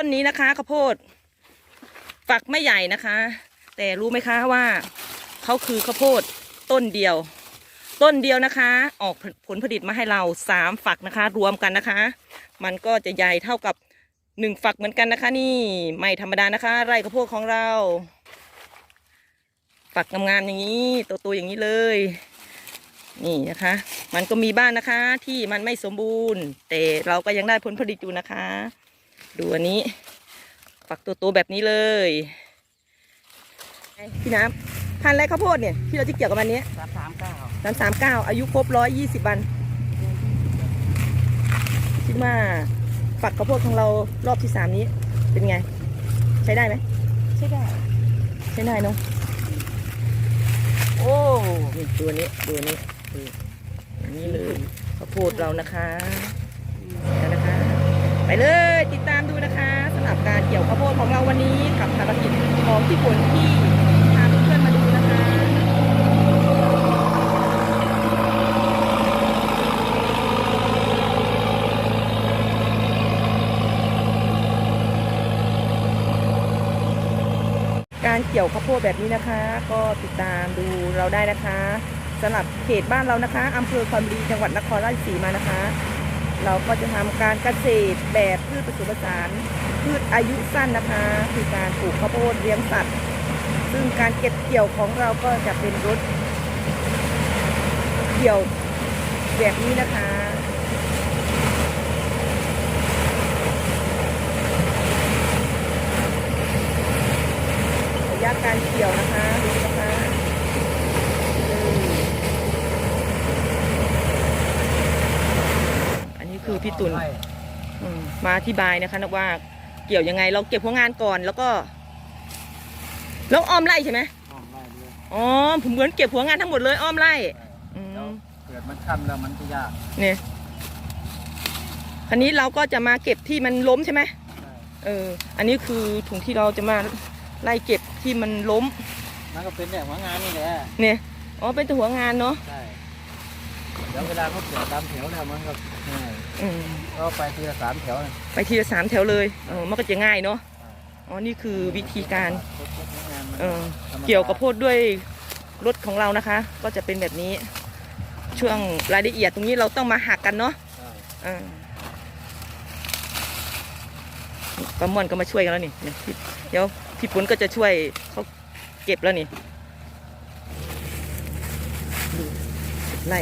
ต้นนี้นะคะข้าวโพด ฝักไม่ใหญ่นะคะ แต่รู้ไหมคะว่าเขาคือข้าวโพดต้นเดียว ต้นเดียวนะคะ ออกผลผลิตมาให้เราสามฝักนะคะ รวมกันนะคะ มันก็จะใหญ่เท่ากับหนึ่งฝักเหมือนกันนะคะ นี่ไม่ธรรมดานะคะ ไร่ข้าวโพดของเรา ฝักงามๆอย่างนี้โตๆอย่างนี้เลย นี่นะคะ มันก็มีบ้านนะคะ ที่มันไม่สมบูรณ์ แต่เราก็ยังได้ผลผลิตอยู่นะคะ ดูอันนี้ฝักโตๆแบบนี้เลยพี่น้ำพันธุ์ไรข้าวโพดเนี่ยที่เราจะเกี่ยวกับมันเนี้ยสามสามเก้าสามสามเก้าอายุครบร้อยยี่สิบวันคิดว่าฝักข้าวโพดของเรารอบที่สามนี้เป็นไง ใช้ได้ไหมใช่ได้ ใช้ได้เนาะโอ้นี่ตัวนี้ตัวนี้ดูอย่างนี้เลยข้าวโพดเรานะคะแล้วนะคะ ไปเลย หรับการเกี่ยวข้าวโพดของเราวันนี้กับภารกิจของที่ผลที่พาเพื่อนมาดูนะคะการเกี่ยวข้าวโพดแบบนี้นะคะ ก็ติดตามดูเราได้นะคะสำหรับเขตบ้านเรานะคะอำเภอคอนบุรีจังหวัดนครราชสีมานะคะ เราก็จะทำการเกษตรแบบพืชผสมผสานพืชอายุสั้นนะคะ คือการปลูกข้าวโพดเลี้ยงสัตว์ ซึ่งการเก็บเกี่ยวของเราก็จะเป็นรถเกี่ยวแบบนี้นะคะระยะการเกี่ยวนะคะดูนะคะเอออันนี้คือ พี่ตุลอืมมาอธิบายนะคะนะว่าเกี่ยวยังไง เราเก็บหัวงานก่อนแล้วก็แล้วอ้อมไล่ใช่ไหมห้องไล่ด้วยอ๋อผมเหมือนเก็บหัวงานทั้งหมดเลยอ้อมไล่อืแล้วมเกิดมันค่ำแล้วมันจะยากเนี่ยอันนี้เราก็จะมาเก็บที่มันล้มใช่ไหมเออ อันนี้คือถุงที่เราจะมาไล่เก็บที่มันล้มมันก็เป็นแบบหัวงานนี่แหละเนี่ยอ๋อเป็นตัวหัวงานเนาะใช่เดี๋ยวเวลาเขาเกี่ยวตามแถวแล้วมันก็ง่าย อืมก็ไปทีละสามแถวนะไปทีละสามแถวเลยเออมันก็จะง่ายเนาะอ๋อนี่คือวิธีการทุกๆหัวงานมันเออธรรมดาเกี่ยวกับโพดด้วยรถของเรานะคะ ก็จะเป็นแบบนี้ ช่วงรายละเอียดตรงนี้เราต้องมาหักกันเนาะใช่เออปลาม่อนก็มาช่วยกันแล้วนี่เนี่ยพี่เดี๋ยวพี่ปุ้นก็จะช่วยเขาเก็บแล้วนี่ดูไล่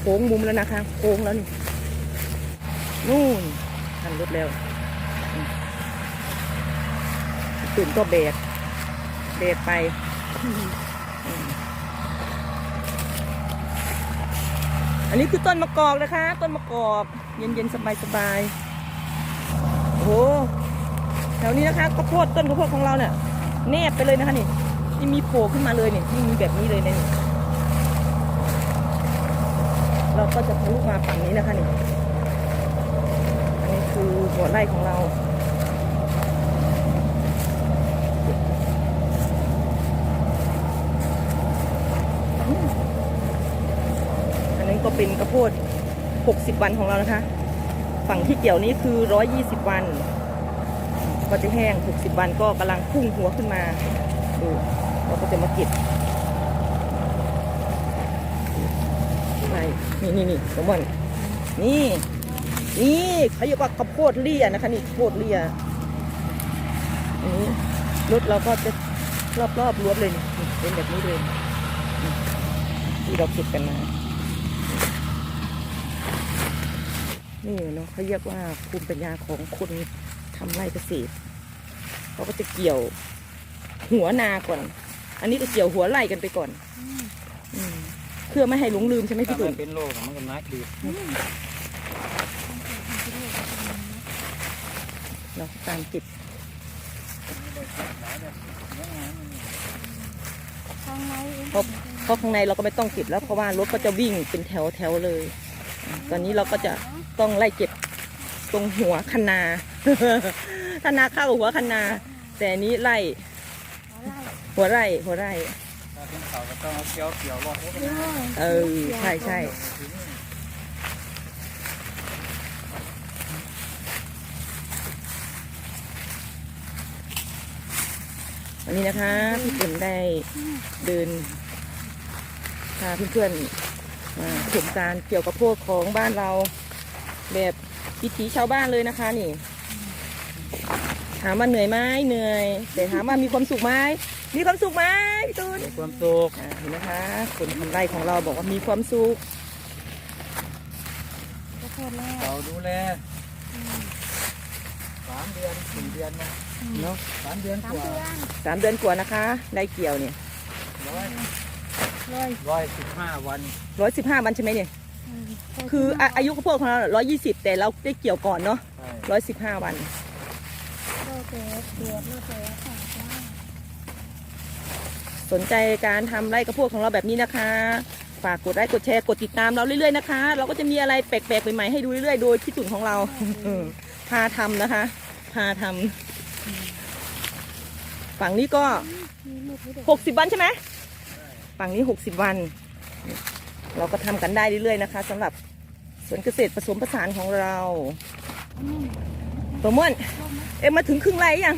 โค้งมุมแล้วนะคะ โค้งแล้วนี่ นู่นทันรถแล้วอืมพี่นก็เบรกเบรกไปอันนี้คือต้นมะกอกนะคะ ต้นมะกอก เย็นๆสบายๆโอ้โหแถวนี้นะคะข้าวโพดต้นข้าวโพดของเราเนี่ยแนบไปเลยนะคะนี่นี่มีโผล่ขึ้นมาเลยเนี่ยนี่มีแบบนี้เลยเนี่ยเราก็จะทะลุมาฝั่งนี้นะคะนี่ คือหัวไร่ของเรา อันนั้นก็เป็นข้าวโพด 60 วันของเรานะคะ ฝั่งที่เกี่ยวนี้คือ 120 วัน ก็จะแห้ง 60 วันก็กำลังพุ่งหัวขึ้นมาดูเราก็จะมาเก็บไปนี่นี่นี่สมบัตินี่ นี่เขาเรียกว่าข้าวโพดเลี่ยนะคะนี่ข้าวโพดเลี่ยอันนี้รถเราก็จะรอบรอบๆรวบเลยนี่นี่เป็นแบบนี้เลยนี่ที่เราเก็บกันมานี่เนาะเขาเรียกว่าภูมิปัญญาของคนทำไร่เกษตรเขาก็จะเกี่ยวหัวนาก่อน อันนี้จะเกี่ยวหัวไร่กันไปก่อนอืมเพื่อไม่ให้หลงลืมใช่ไหมถ้าพี่ตุ่มันนเป็นโรคอะมันก็นักดี เราตามเก็บข้างในเพราะเพราะข้างในเราก็ไม่ต้องเก็บแล้วเพราะว่ารถก็จะวิ่งเป็นแถวแถวๆเลยอืมตอนนี้เราก็จะต้องไล่เก็บตรงหัวคันนาคันนาเข้ากับหัวคันนา แต่อันนี้ไล่หัวไร่หัวไร่หัวไร่ถ้าเป็นเขาก็ต้องเอาเกี่ยวเกี่ยวรอดให้เออใช่ใช่ วันนี้นะคะพี่ฝนได้เดินพาเพื่อนๆมาชมการเกี่ยวกับพวกของบ้านเรา แบบวิถีชาวบ้านเลยนะคะนี่ ถามว่าเหนื่อยไหมเหนื่อย แต่ถามว่ามีความสุขไหมมีความสุขไหมพี่ตูนมีความสุขอ่าเห็นนะคะคนทำไร่ของเราบอกว่ามีความสุขก็โทษแล้วเราดูแลอืมสามเดือนสี่เดือนนะอืม เนาะสามเดือนสามกว่าเดือนสามเดือนกว่านะคะได้เกี่ยวเนี่ยร้อยเลยร้อยสิบห้าวันร้อยสิบห้าวันใช่ไหมเนี่ยอืมคืออะอายุข้าวโพดของเราร้อยยี่สิบแต่เราได้เกี่ยวก่อนเนาะใช่ร้อยสิบห้าวัน โลเตสเดือดโลเตสสองจ้าสนใจการทำไร่ข้าวโพดของเราแบบนี้นะคะ ฝากกดไลค์กดแชร์กดติดตามเราเรื่อยๆนะคะ เราก็จะมีอะไรแปลกๆใหม่ๆให้ดูเรื่อยๆ โดยที่ตุ่นของเราเออพาทำนะคะ พาทำ ฝั่งนี้ก็มีลูกให้เด็กหกสิบวันใช่ไหมฝั่งนี้หกสิบวัน เราก็ทำกันได้เรื่อยๆนะคะสำหรับสวนเกษตรผสมผสานของเราอืมตัวม่วนลงไหมเอ็มมาถึงครึ่งไร่ยัง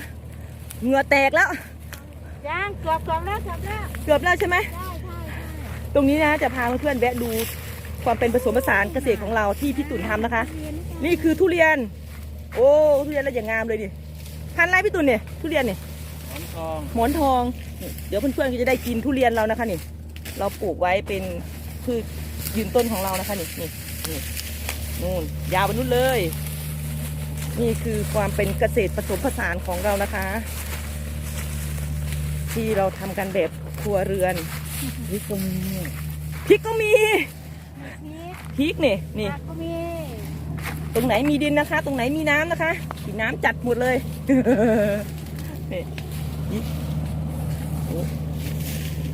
เหงื่อแตกแล้วย่างเกือบเกือบแล้วเกือบแล้วเกือบแล้วใช่ไหมได้ได้ได้ตรงนี้นะจะพาเพื่อนๆแวะดูความเป็นผสมผสานเกษตรของเราที่พี่ตุ่นทำนะคะเรียนนี่นี่คือทุเรียน โอ้ทุเรียนแล้วอย่างงามเลยดิ พันธุ์อะไรพี่ตุ่นเนี่ยทุเรียนเนี่ยหอมทองหมอนทองนี่เดี๋ยวเพื่อนๆก็จะได้กินทุเรียนเรานะคะนี่ เราปลูกไว้เป็นพืชยืนต้นของเรานะคะนี่นี่นี่นู่นยาวไปนู่นเลย นี่คือความเป็นเกษตรผสมผสานของเรานะคะ ที่เราทำกันแบบครัวเรือนพริกก็มีพริกก็มีนี่พริกนี่นี่ผักก็มี ตรงไหนมีดินนะคะ ตรงไหนมีน้ำนะคะมีน้ำจัดหมดเลยนี่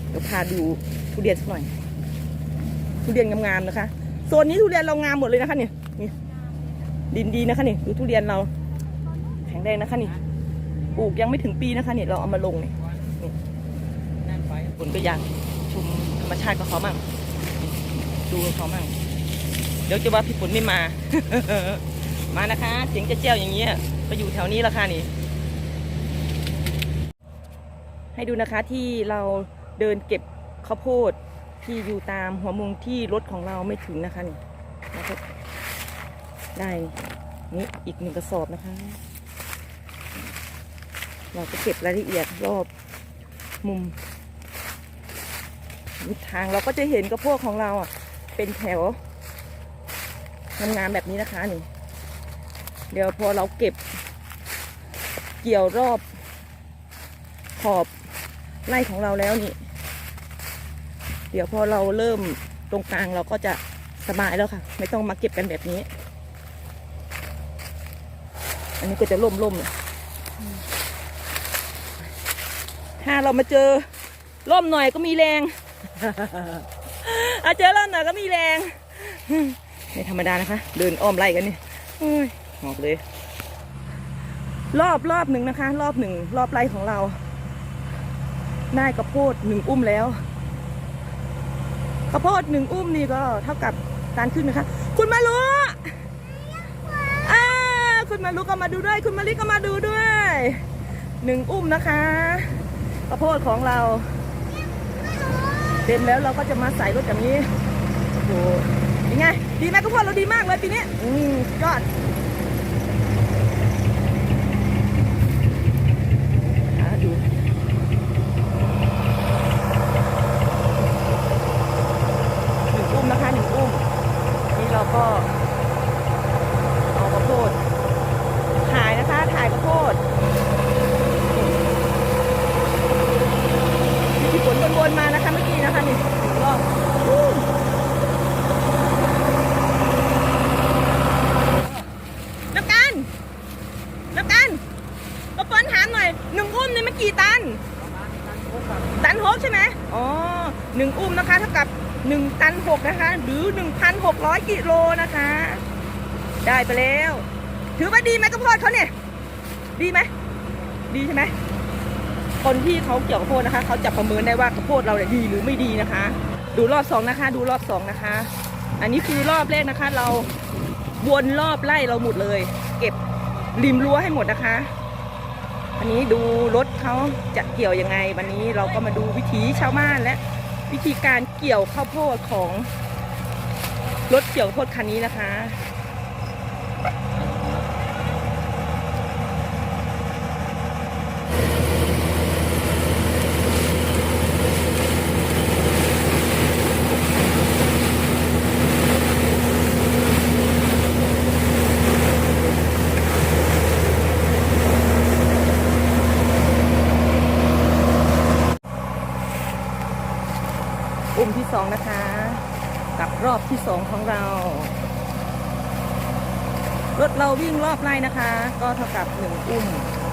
เดี๋ยวพาดูทุเรียนสักหน่อยทุเรียนงามๆนะคะโซนนี้ทุเรียนเรางามหมดเลยนะคะนี่นี่ดินดีนะคะนี่ดูทุเรียนเรา แข็งแรงนะคะนี่ปลูกยังไม่ถึงปีนะคะนี่เราเอามาลงเนี่แน่นปผลก็อยากชมธรรมชาติกับเขามั่งดูเขามั่ง ดี๋ยวจะว่าพี่ฝนไม่มา มานะคะ เสียงจะเจ้าอย่างเงี้ยก็อยู่แถวนี้ละค่ะนี่ ให้ดูนะคะที่เราเดินเก็บข้าวโพดที่อยู่ตามหัวมุมที่รถของเราไม่ถึงนะคะนี่แล้วก็ได้นี่อีกหนึ่งกระสอบนะคะ เราก็เก็บรายละเอียดรอบมุมทางเราก็จะเห็นกระโพกของเราอะเป็นแถว งามๆแบบนี้นะคะนี่เดี๋ยวพอเราเก็บ เกี่ยวรอบขอบไร่ของเราแล้วนี่ เดี๋ยวพอเราเริ่มตรงกลางเราก็จะสบายแล้วค่ะ ไม่ต้องมาเก็บกันแบบนี้ อันนี้ก็จะล่มๆเนี่ยถ้าเรามาเจอล่มหน่อยก็มีแรงอาเจอล่มหน่อยก็มีแรง ไม่ธรรมดานะคะ เดินอ้อมไล่กันนี่โอ้ยหอกเลย รอบรอบหนึ่งนะคะ รอบหนึ่งรอบไร่ของเราได้กระโพดหนึ่งอุ้มแล้วกระโพดหนึ่งอุ้มนี่ก็เท่ากับการขึ้นนะคะ คุณมาลุอ่าคุณมาลุก็มาดูด้วย คุณมาลิก็มาดูด้วยหนึ่งอุ้มนะคะกระโพดของเราเต็มแล้วเราก็จะมาใส่รถแบบนี้โอ้โหยังไง ดีไหมกระเพาะเราดีมากเลยปีนี้อืมยอดหาดูหนึ่งอุ้มนะคะหนึ่งอุ้ม นี่เราก็เอากระโพดถ่ายนะคะ ถ่ายกระโพดที่ฝนวนๆมานะคะเมื่อกี้นะคะนี่ก็อู้นักการนักการรบกวนถามหน่อยหนึ่งอุ้มนี่มันกี่ตัน ตันหกใช่ไหมอ๋อหนึ่งอุ้มนะคะเท่ากับหนึ่งตันหกนะคะ หรือหนึ่งพันหก ร้อยกิโลนะคะ ได้ไปแล้ว ถือว่าดีไหมกระโพดเขาเนี่ย ดีไหม ดีใช่ไหม คนที่เขาเกี่ยวกับข้าวโพดนะคะ เขาจะประเมินได้ว่ากระโพดเราเนี่ยดีหรือไม่ดีนะคะ ดูรอบสองนะคะ ดูรอบสองนะคะ อันนี้คือรอบแรกนะคะ เราวนรอบไล่เราหมดเลย เก็บริมรั้วให้หมดนะคะวันนี้ดูรถเขาจะเกี่ยวยังไง วันนี้เราก็มาดูวิถีชาวบ้านและวิธีการเกี่ยวข้าวโพดของ รถเกี่ยวโพดคันนี้นะคะอุ้มที่สองนะคะ กับรอบที่สองของเรา รถเราวิ่งรอบไร่นะคะ ก็เท่ากับหนึ่งอุ้ม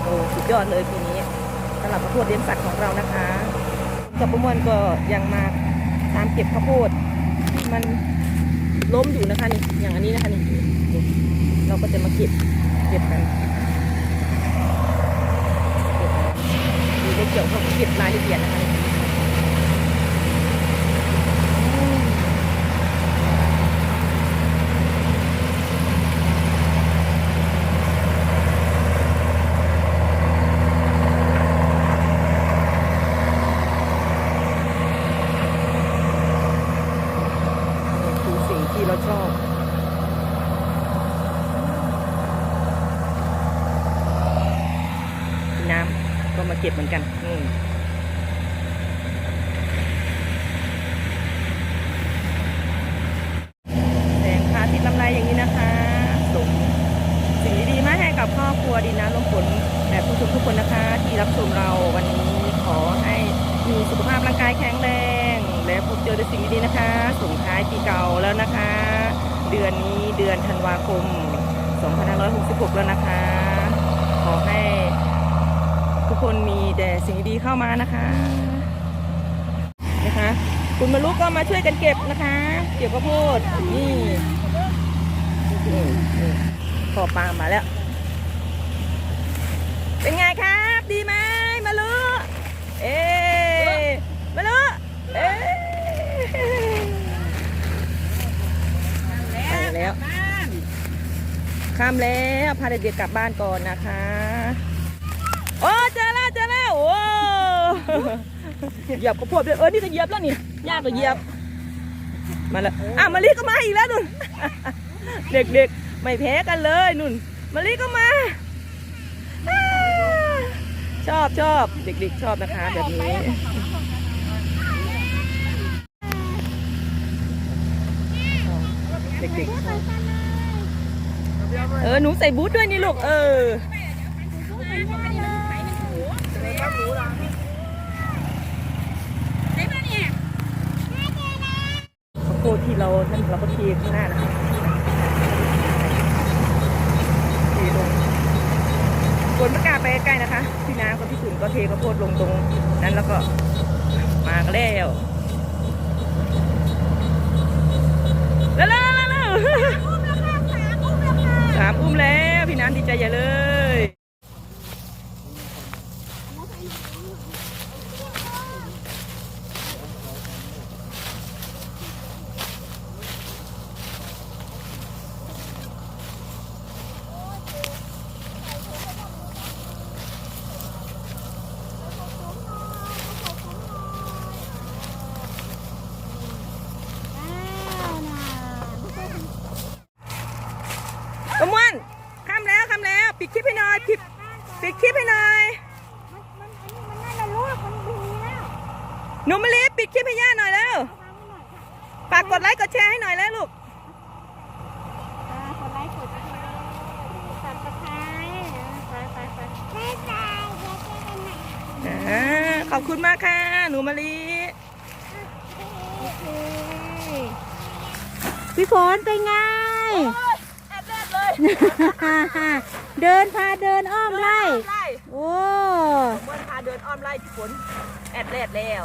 โอ้สุดยอดเลยทีนี้สำหรับข้าวโพดเลี้ยงสัตว์ของเรานะคะกับประมวลก็ยังมาตามเก็บข้าวโพดที่มันล้มอยู่นะคะนี่อย่างอันนี้นะคะนี่เราก็จะมาเก็บเก็บกันเก็บดูได้เกี่ยวเขาเก็บรายละเอียดนะคะนี่ นี่คือสิ่งที่เราชอบ น้ำก็ มาเก็บเหมือนกันนี่แสงพระอาทิตย์ลำไรอย่างนี้นะคะส่งสิ่งดีๆมาให้กับครอบครัวดินน้ำลมฝนและผู้ชมทุกคนนะคะ ที่รับชมเราวันนี้ขอให้มีสุขภาพร่างกายแข็งแรง และพบเจอแต่สิ่งดีๆนะคะส่งท้ายปีเก่าแล้วนะคะ เดือนนี้เดือนธันวาคม 2566 แล้วนะคะ ขอให้ ทุกคนมีแต่สิ่งดีๆเข้ามานะคะนะคะ คุณมารุกก็มาช่วยกันเก็บนะคะ เก็บข้าวโพดนี่นี่นี่พอปลามาแล้ว เป็นไงครับ ดีไหมมารุเอ๊ะมารุเอ๊ะไปแล้วข้ามแล้วพาเด็กๆกลับบ้านก่อนนะคะโอ้ เจอแล้วโอ้เหยียบข้าวโพดด้วยเออนี่ก็เหยียบแล้วนี่ยากก็เหยียบ มาแล้วอะมาลีก็มาอีกแล้วนุ่นเด็กๆไม่แพ้กันเลยนุ่นมาลีก็มาชอบชอบเด็กๆชอบนะคะแบบนี้เด็กๆชอบเออหนูใส่บูทด้วยนี่ลูกเออ โพดที่เรานั่นเราก็เทข้างหน้านะคะเทลงฝนประกาศไปใกล้ๆนะคะ พี่น้ำกับพี่ขุนก็เทข้าวโพดลงตรงนั้นแล้วก็มากันแล้วแล้วแล้วแล้วแล้วสามอุ้มแล้ว พี่น้ำดีใจใหญ่เลย ประมวลข้ามแล้วข้ามแล้ว ปิดคลิปให้หน่อยปิดปิดคลิปให้หน่อย มันมันอันนี้มันน่าจะรู้ว่ามันดีแล้ว หนูมาลีปิดคลิปให้ย่าหน่อยแล้วฝากกดไลค์กดแชร์ให้หน่อยแล้วลูก อ่ากดไลค์กดแชร์สับสไครต์ไปไปไปบ๊ายบายเดี๋ยวเจอกันใหม่ อ่า ขอบคุณมากค่ะ หนูมาลีโอเคพี่ฝนเป็นไง แอบแรกเลยเดินพาเดินอ้อมไร่ ไล่โอ้เมื่อพาเดินอ้อมไล่ฝนแอดแรดแล้ว